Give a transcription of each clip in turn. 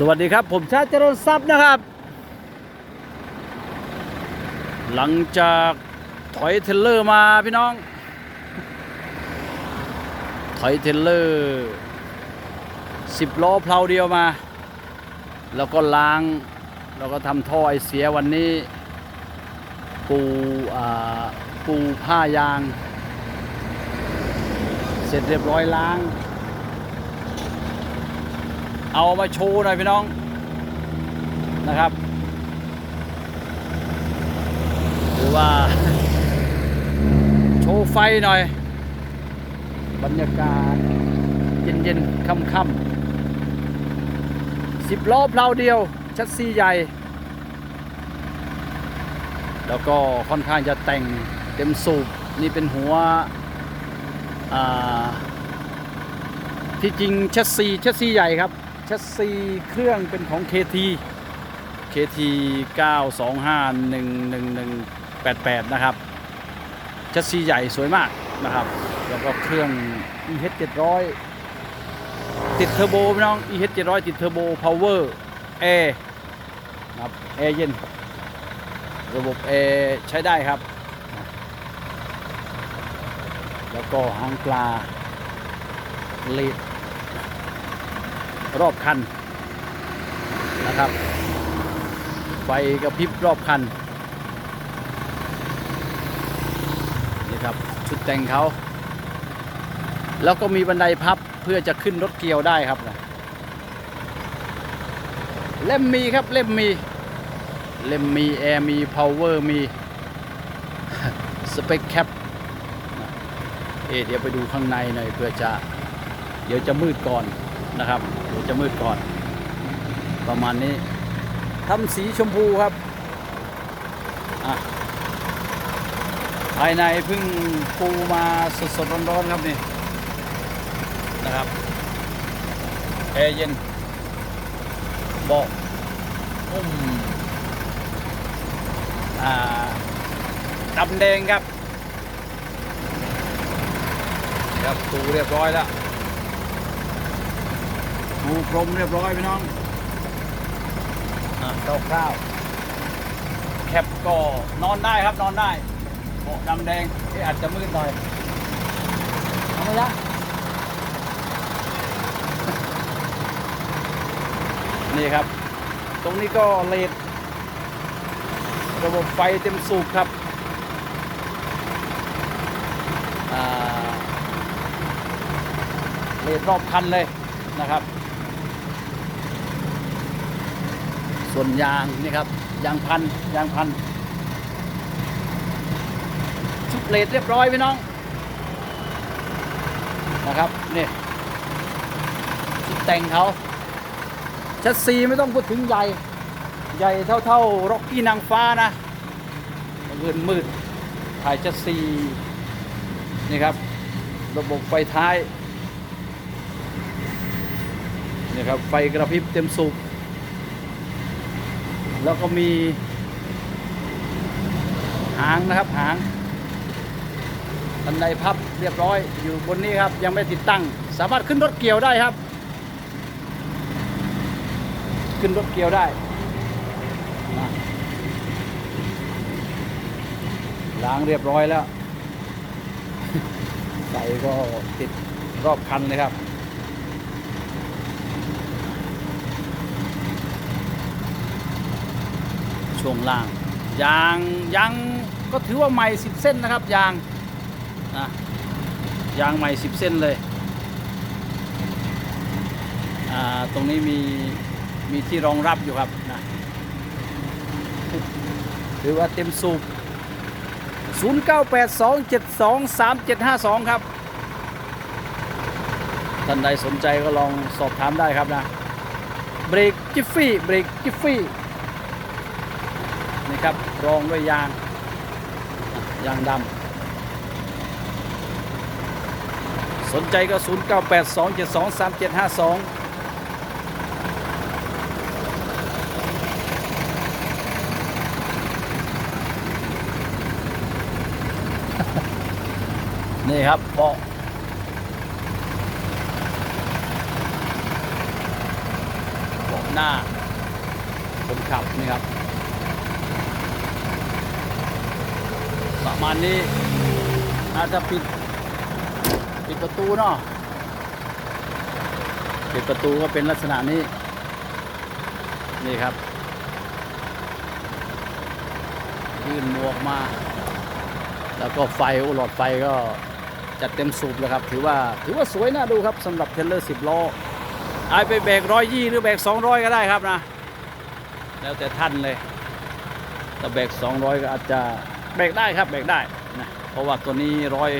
สวัสดีครับ ผมชาติเจริญทรัพย์นะครับ หลังจากถอยเทเลอร์มาพี่น้อง ถอยเทเลอร์สิบล้อเพลาเดียวมา แล้วก็ล้าง แล้วก็ทำท่อไอเสียวันนี้ ปูปูผ้ายาง เสร็จเรียบร้อยล้าง เอามาโชว์หน่อยพี่น้องนะครับหรือว่า โชว์ไฟหน่อย บรรยากาศ เย็นๆค่ำๆสิบล้อเพลาเดียว ชัดซีใหญ่ แล้วก็ค่อนข้างจะแต่งเต็มสูบ นี่เป็นหัวที่จริงชัดซีชัดซีใหญ่ครับ ชัดซีเครื่องเป็นของ KT KT 925111188 นะครับชัดซีใหญ่สวยมากนะครับ แล้วก็เครื่อง EH 700ติดเทอร์โบพี่น้อง EH 700ติดเทอร์โบ Power Air นะครับแอร์เย็น ระบบแอร์ใช้ได้ครับ แล้วก็หางปลาเลด รอบคันนะครับ ไฟกระพริบรอบคันนี่ครับชุดแต่งเขาแล้วก็มีบันไดพับเพื่อจะขึ้นรถเกียวได้ครับนะเล่มมีครับเล่มมี เล่มมีแอร์มี power มีสเปคแคปเอเดี๋ยวไปดูข้างในหน่อยเพื่อจะ เดี๋ยวจะมืดก่อน นะครับเดี๋ยวจะมืดก่อน ประมาณนี้ทำสีชมพูครับอะภายในเพิ่งปูมาสดๆร้อนๆครับนี่นะครับแอร์เย็นเบาะอุ้มอ่าดำแดงครับ ครับปูเรียบร้อยแล้ว ปูพรมเรียบร้อยพี่น้องอ่าคร่าวๆแคปก็นอนได้ครับนอนได้เบาะดำแดงที่อาจจะมืดหน่อยเอาไหมละนี่ครับ ตรงนี้ก็เลดระบบไฟเต็มสูบครับอ่าเลดรอบคันเลยนะครับ ส่วนยางนี่ครับยางพันยางพันชุดเลดเรียบร้อยพี่น้องนะครับนี่ชุดแต่งเขาชัดซีไม่ต้องพูดถึงใหญ่ใหญ่เท่าเท่าร็อกกี้นางฟ้านะเงินมืดถ่ายจัดซีนี่ครับ ระบบไฟท้ายนี่ครับไฟกระพริบเต็มสูบ แล้วก็มี หางนะครับหางบันไดพับเรียบร้อยอยู่บนนี้ครับ ยังไม่ติดตั้ง สามารถขึ้นรถเกี่ยวได้ครับ ขึ้นรถเกี่ยวได้ล้างเรียบร้อยแล้วไฟก็ติดรอบคันเลยครับ ช่วงล่าง ยางยางก็ถือว่าใหม่10เส้นนะครับยางนะยางใหม่10เส้นเลยอ่าตรงนี้มีมีที่รองรับอยู่ครับนะถือว่าเต็มสูบ 0982723752 ครับ ท่านใดสนใจก็ลองสอบถามได้ครับนะ เบรกจิฟฟี่ เบรกจิฟฟี่ นี่ครับรองด้วยยางยางดำสนใจก็ 0982723752นี่ครับเบาะเบาะหน้าคนขับนี่ครับ ประมาณนี้อาจจะปิดปิดประตูเนาะปิดประตูก็เป็นลักษณะนี้ นี่ครับ ยื่นหมวกมา แล้วก็ไฟโอหลอดไฟก็จัดเต็มสูบเลยครับ ถือว่าถือว่าสวยน่าดูครับสำหรับเทรลเลอร์สิบล้อไอายไปแบกร้อยยี่หรือแบกสองร้อยก็ได้ครับนะ แล้วแต่ท่านเลยถ้าแบกสองร้อยก็อาจจะ แบกได้ครับแบกได้นะเพราะว่าตัวนี้ร้อย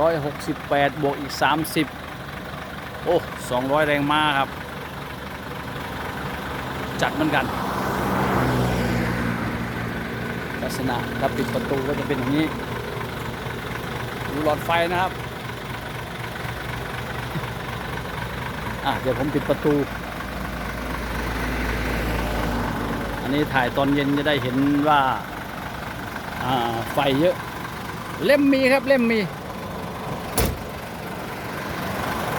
ร้อยหกสิบแปดบวกอีกสามสิบโอ้สองร้อยแรงม้าครับ จัดเหมือนกัน ลักษณะถ้าปิดประตูก็จะเป็นอย่างนี้ ดูหลอดไฟนะครับอะเดี๋ยวผมปิดประตู อันนี้ถ่ายตอนเย็นจะได้เห็นว่า ไฟเยอะ เล่มมีครับเล่มมี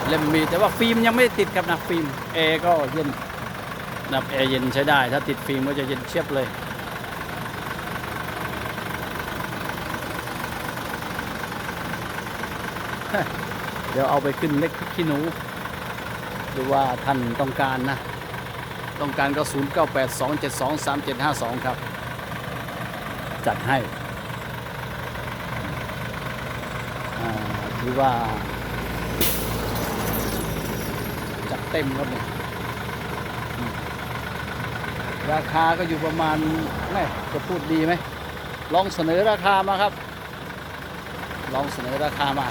เล่มมีแต่ว่าฟิล์มยังไม่ติดครับนะฟิล์มแอร์ก็เย็นนะครับแอร์เย็นใช้ได้ ถ้าติดฟิล์มก็จะเย็นเชียบเลยเดี๋ยวเอาไปขึ้นเล็กพิกขี้หนู หรือว่าท่านต้องการนะ ต้องการก็ 0 9 8 2 7 2 3 7 5 2 ครับ จัดให้อ่า ถือว่าจัดเต็มครับเนี่ยราคาก็อยู่ประมาณแม่จะพูดดีไหม ลองเสนอราคามาครับ ลองเสนอราคามา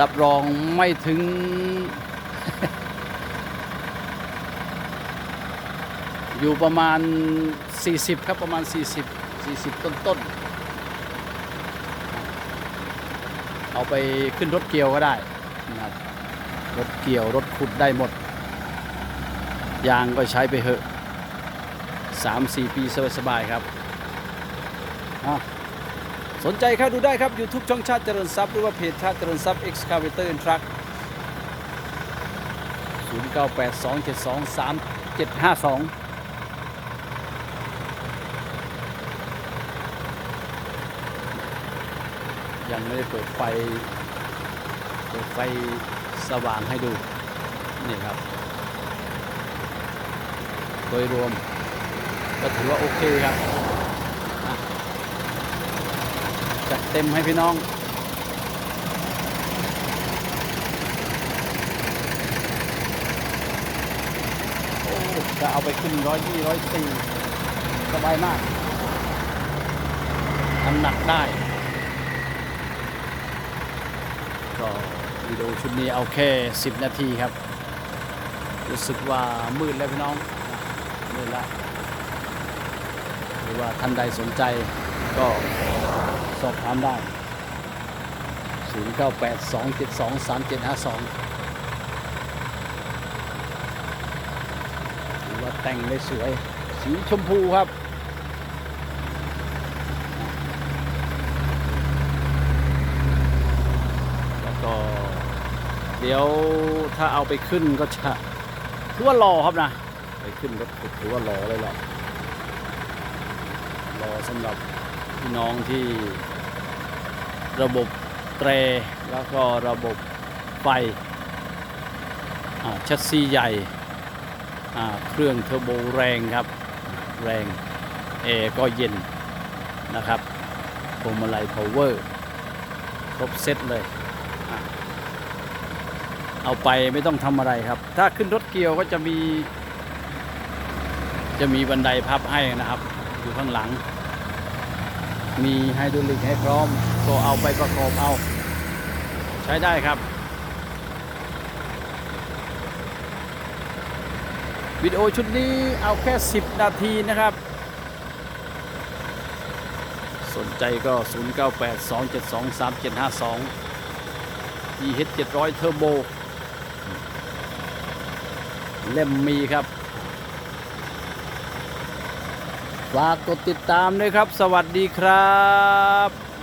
รับรองไม่ถึง อยู่ประมาณ 40 ครับประมาณ 40 40 ต้นต้นๆ เอาไปขึ้นรถเกียวก็ได้นะครับรถเกี่ยวรถขุดได้หมด ยางก็ใช้ไปเหอะ3-4ปีสบายๆครับ สนใจเข้าดูได้ครับ YouTube ช่องชาติเจริญทรัพย์หรือว่าเพจชาติเจริญทรัพย์ Excavator and Truck 0982723752 ยังไม่ได้เปิดไฟเปิดไฟสว่างให้ดู นี่ครับ โดยรวมก็ถือว่าโอเคครับจัดเต็มให้พี่น้องจะเอาไปขึ้นร้อยยี่ร้อยสี่สบายมากน้ำหนักได้ ก็วิดีโอชุดนี้เอาแค่ 10 นาทีครับ รู้สึกว่ามืดแล้วพี่น้องมืดแล้วหรือว่าท่านใดสนใจก็สอบถามได้ 0982723752ถือว่าแต่งได้สวย สีชมพูครับ แล้วก็ เดี๋ยวถ้าเอาไปขึ้นก็จะถือว่ารอครับนะ ไปขึ้นรถขุดถือว่ารอเลยแหละรอสำหรับพี่น้องที่ระบบแตรแล้วก็ระบบไฟอ่าชัสซีใหญ่อ่าเครื่องเทอร์โบแรงครับ แรงแอร์ก็เย็นนะครับพวงมาลัยพาวเวอร์ครบเซตเลย เอาไปไม่ต้องทำอะไรครับ ถ้าขึ้นรถเกียวก็จะมี จะมีบันไดพับให้นะครับ อยู่ข้างหลัง มีไฮดรอลิกให้พร้อม ก็เอาไปประกอบเอา ใช้ได้ครับ วิดีโอชุดนี้เอาแค่ 10 นาทีนะครับ สนใจก็ 0982723752 EH 700 Turbo เล่มมีครับ ฝากกดติดตามด้วยครับ สวัสดีครับ